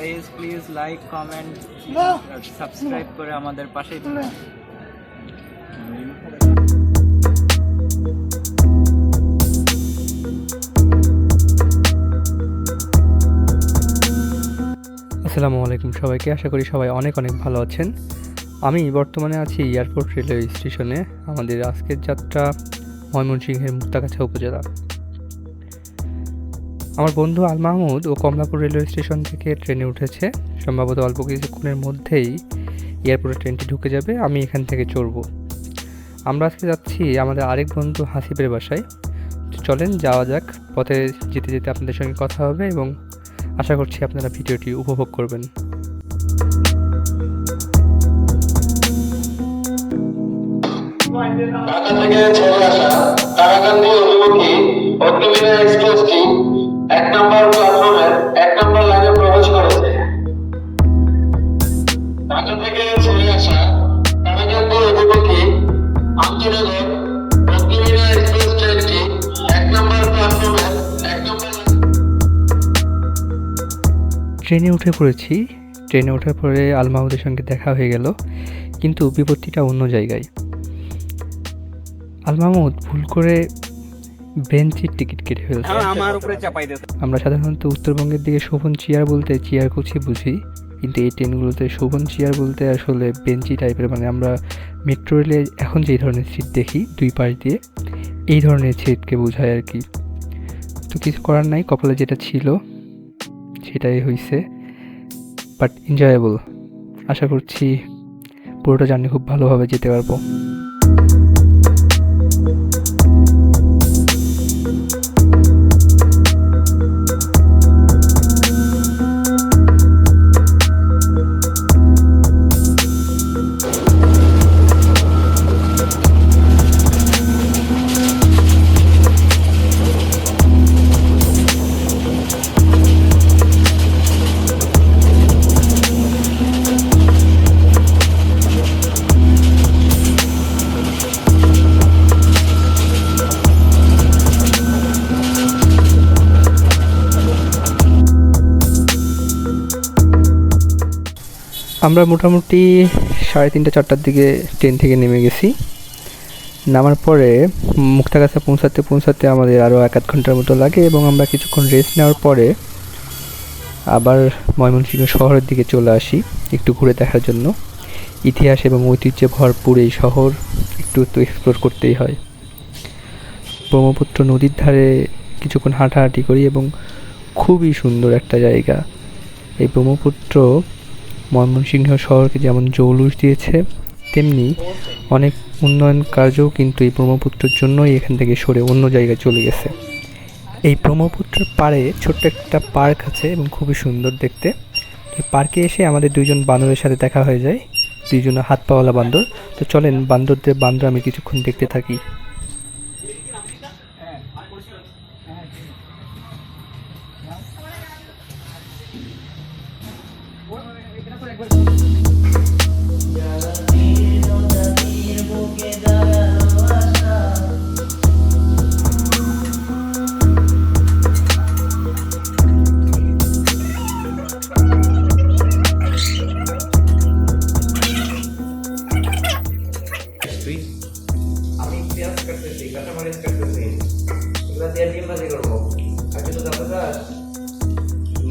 Please please like comment subscribe করে আমাদের থাকুন। আসসালামু আলাইকুম সবাইকে। আশা করি সবাই অনেক অনেক ভালো আছেন। আমি বর্তমানে আছি এয়ারপোর্ট রেলওয়ে স্টেশনে। আমাদের আজকের যাত্রা ময়মনসিংহের মুক্তাগাছা উপজেলা। আমার বন্ধু আল মাহমুদ ও কমলাপুর রেলওয়ে স্টেশন থেকে ট্রেনে উঠেছে। সম্ভবত অল্প কিছুক্ষণের মধ্যেই এয়ারপোর্টে ট্রেনটি ঢুকে যাবে, আমি এখান থেকে চড়ব। আমরা আজকে যাচ্ছি আমাদের আরেক বন্ধু হাসিবের বাসায়। চলেন, যাওয়া যাক, পথে যেতে যেতে আপনাদের সঙ্গে কথা হবে এবং আশা করছি আপনারা ভিডিওটি উপভোগ করবেন। ঢাকা অভিমুখী অগ্নিবীণা এক্সপ্রেসটি এক এক লাইনে প্রবেশ করেছে ঢাকা থেকে আসা আন্তনগর ট্রেনে উঠে পড়েছি। ট্রেনে ওঠার পরে আল মাহমুদের সঙ্গে দেখা হয়ে গেল, কিন্তু বিপত্তিটা অন্য জায়গায়। আল মাহমুদ ভুল করে বেঞ্চির টিকিট কেটে ফেলছে। আমার উপরে চাপাই দিয়েছে। আমরা সাধারণত উত্তরবঙ্গের দিকে শোভন চেয়ার বলতে চেয়ার কুচি বুঝি কিন্তু এই ট্রেনগুলোতে শোভন চেয়ার বলতে আসলে বেঞ্চি টাইপের মানে আমরা মেট্রো রেলে এখন যেই ধরনের সিট দেখি দুই পাশ দিয়ে এই ধরনের সিটকে বোঝায় আর কি। তো কিছু করার নাই কপালে যেটা ছিল সেটাই হয়েছে বাট এনজয়েবল আশা করছি পুরোটা জার্নি খুব ভালোভাবে যেতে পারব। আমরা মোটামুটি সাড়ে তিনটা, চারটার দিকে ট্রেন থেকে নেমে গেছি। নামার পরে মুক্তাগাছা পৌঁছাতে পৌঁছাতে আমাদের আরও এক আধ ঘণ্টার মতো লাগে এবং আমরা কিছুক্ষণ রেস্ট নেওয়ার পরে আবার ময়মনসিংহ শহরের দিকে চলে আসি একটু ঘুরে দেখার জন্য। ইতিহাস এবং ঐতিহ্যে ভরপুর এই শহর একটু একটু এক্সপ্লোর করতেই হয়। ব্রহ্মপুত্র নদীর ধারে কিছুক্ষণ হাঁটাহাঁটি করি এবং খুবই সুন্দর একটা জায়গা। এই ব্রহ্মপুত্র ময়মনসিংহ শহরকে যেমন জৌলুস দিয়েছে, তেমনি অনেক উন্নয়ন কার্যও কিন্তু এই ব্রহ্মপুত্রের জন্যই এখান থেকে সরে অন্য জায়গায় চলে গেছে। এই ব্রহ্মপুত্রের পাড়ে ছোট্ট একটা পার্ক আছে এবং খুবই সুন্দর দেখতে। পার্কে এসে আমাদের দুইজন বান্দরের সাথে দেখা হয়ে যায়। দুইজন হাত পাওয়ালা বান্দর। তো চলেন বান্দরদের বান্দর আমি কিছুক্ষণ দেখতে থাকি।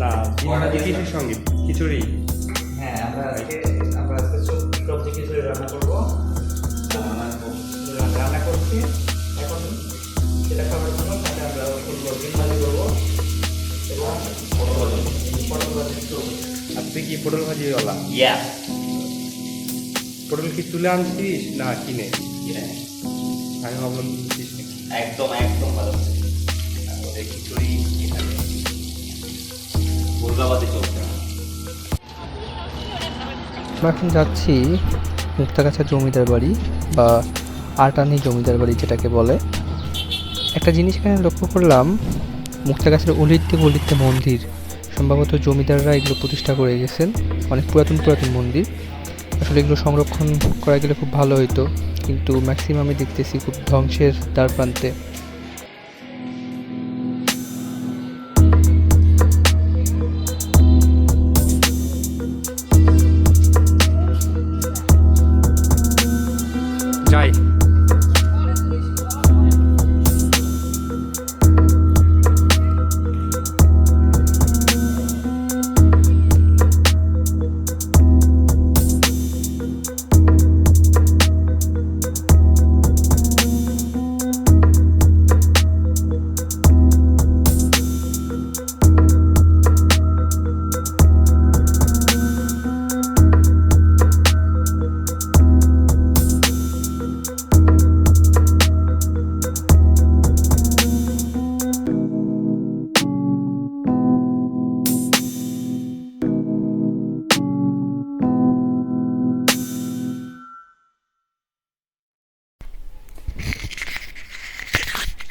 না সঙ্গে খিচুড়ি। হ্যাঁ আমরা আজকে আমরা আজকে সবজি খিচুড়ি রান্না করব। রান্না রান্না করছি। এখন সেটা খাবার জন্য সাথে আমরা করব ডিম ভাজি করব। এবং পটল ভাজি। পটল ভাজি করব আর তুই কি পটল ভাজি ওলা? ইয়া পটল কি তুলে আনছিস না কিনে? আমি ভাবলাম একদম একদম ভালো খিচুড়ি আমরা এখন যাচ্ছি মুক্তাগাছা জমিদার বাড়ি, বা আটানি জমিদার বাড়ি যেটাকে বলে। একটা জিনিস এখানে লক্ষ্য করলাম মুক্তাগাছার অলিতে গলিতে মন্দির। সম্ভবত জমিদাররা এগুলো প্রতিষ্ঠা করে গেছেন, অনেক পুরাতন পুরাতন মন্দির। আসলে এগুলো সংরক্ষণ করা গেলে খুব ভালো হতো কিন্তু ম্যাক্সিমামই দেখতেছি খুব ধ্বংসের দ্বার প্রান্তে।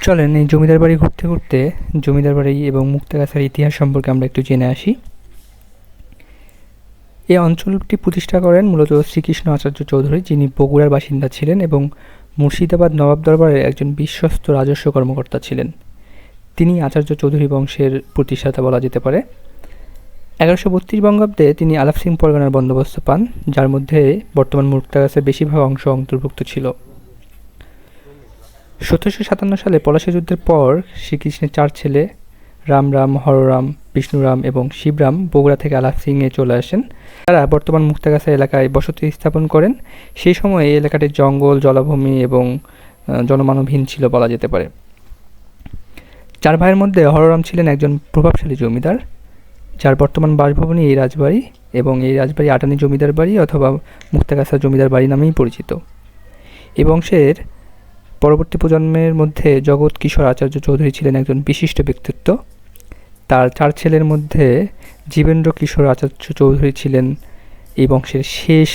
চলেন এই জমিদার বাড়ি ঘুরতে ঘুরতে জমিদার বাড়ি এবং মুক্তাগাছার ইতিহাস সম্পর্কে আমরা একটু জেনে আসি। এই অঞ্চলটি প্রতিষ্ঠা করেন মূলত শ্রীকৃষ্ণ আচার্য চৌধুরী, যিনি বগুড়ার বাসিন্দা ছিলেন এবং মুর্শিদাবাদ নবাব দরবারের একজন বিশ্বস্ত রাজস্ব কর্মকর্তা ছিলেন। তিনি আচার্য চৌধুরী বংশের প্রতিষ্ঠাতা বলা যেতে পারে। এগারোশো বত্রিশ বঙ্গাব্দে তিনি আলাপ সিং পরগনার বন্দোবস্ত পান, যার মধ্যে বর্তমান মুক্তাগাছের বেশিরভাগ অংশ অন্তর্ভুক্ত ছিল। সতেরোশো সাতান্ন সালে পলাশী যুদ্ধের পর শ্রীকৃষ্ণের চার ছেলে রাম রাম, হররাম, বিষ্ণুরাম এবং শিবরাম বগুড়া থেকে আলাপ সিংয়ে চলে আসেন। তারা বর্তমান মুক্তাগাছা এলাকায় বসতি স্থাপন করেন। সেই সময়ে এই এলাকাটি জঙ্গল, জলাভূমি এবং জনমানবহীন ছিল বলা যেতে পারে। চার ভাইয়ের মধ্যে হররাম ছিলেন একজন প্রভাবশালী জমিদার, যার বর্তমান বাসভবনই এই রাজবাড়ি এবং এই রাজবাড়ি আটানি জমিদার বাড়ি অথবা মুক্তাগাছা জমিদার বাড়ি নামেই পরিচিত। এই বংশের পরবর্তী প্রজন্মের মধ্যে জগৎ কিশোর আচার্য চৌধুরী ছিলেন একজন বিশিষ্ট ব্যক্তিত্ব। তার চার ছেলের মধ্যে জীবেন্দ্র কিশোর আচার্য চৌধুরী ছিলেন এই বংশের শেষ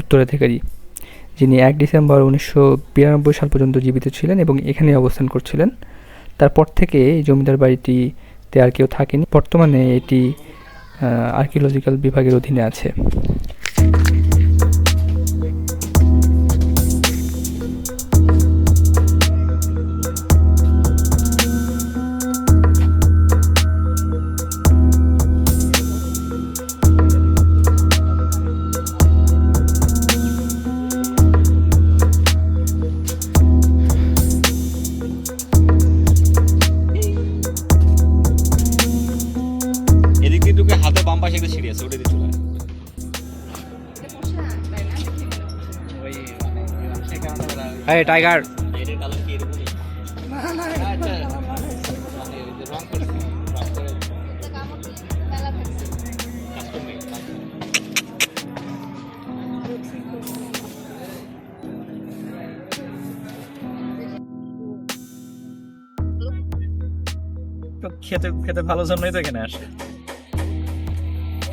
উত্তরাধিকারী। যিনি এক ডিসেম্বর উনিশশো বিরানব্বই সাল পর্যন্ত জীবিত ছিলেন এবং এখানেই অবস্থান করছিলেন। তারপর থেকে এই জমিদার বাড়িটিতে আর কেউ থাকেনি। বর্তমানে এটি আর্কিওলজিক্যাল বিভাগের অধীনে আছে। এই টাইগার। খেতে খেতে ভালো জন্যই তো এখানে আসে।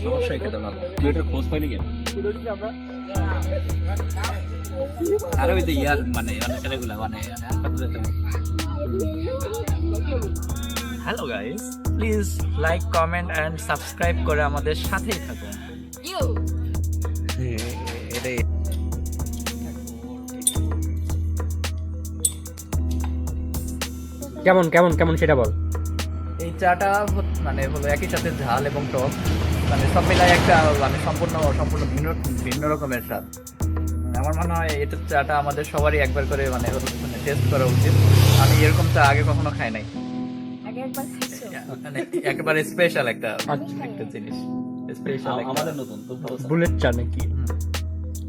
অবশ্যই খেতে ভালো। খোঁজ পাইলি কেন? আর ওই ইয়ার মানে মানে ছেলেগুলা মানে hello guys please like comment and subscribe করে আমাদের সাথেই থাকুন। এটাই। কেমন কেমন কেমন সেটা বল। এই চাটা মানে হলো একই সাথে ঝাল এবং টক। মানে সব মিলাই একটা মানে সম্পূর্ণ সম্পূর্ণ ভিন্ন ভিন্ন রকমের স্বাদ। আমার মনে হয় এটা চাটা আমাদের সবারই একবার করে মানে মানে টেস্ট করা উচিত। আমি এরকম চা আগে কখনো খাই নাই। একবার মানে একেবারে স্পেশাল একটা একটা জিনিস। স্পেশাল আমাদের নতুন ভালো বুলেট চা নাকি?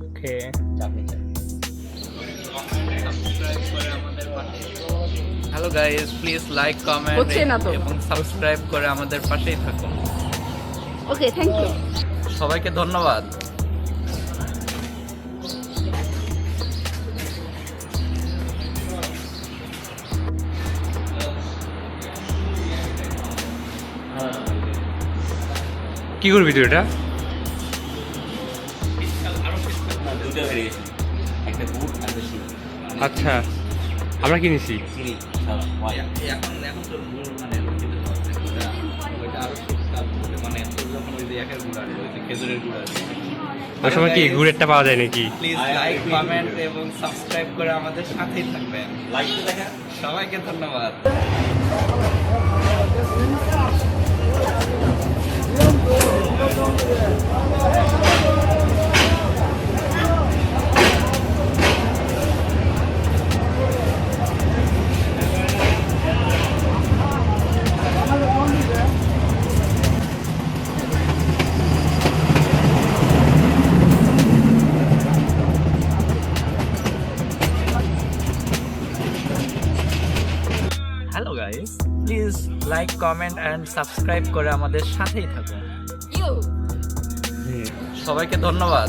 Okay chutney hello guys please like comment তো। এবং সাবস্ক্রাইব করে আমাদের পাশেই থাকুন। ওকে থ্যাংক ইউ সবাইকে ধন্যবাদ। কি করবি তুই এটা? আচ্ছা আমরা কিনেছি মানে মানে যখন ওই সময় কি গুড়েরটা পাওয়া যায় নাকি? প্লিজ লাইক কমেন্ট এবং সাবস্ক্রাইব করে আমাদের সাথেই থাকবেন। দেখা। সবাইকে ধন্যবাদ। Please like comment and subscribe করে আমাদের সাথেই থাকুন। সবাইকে ধন্যবাদ।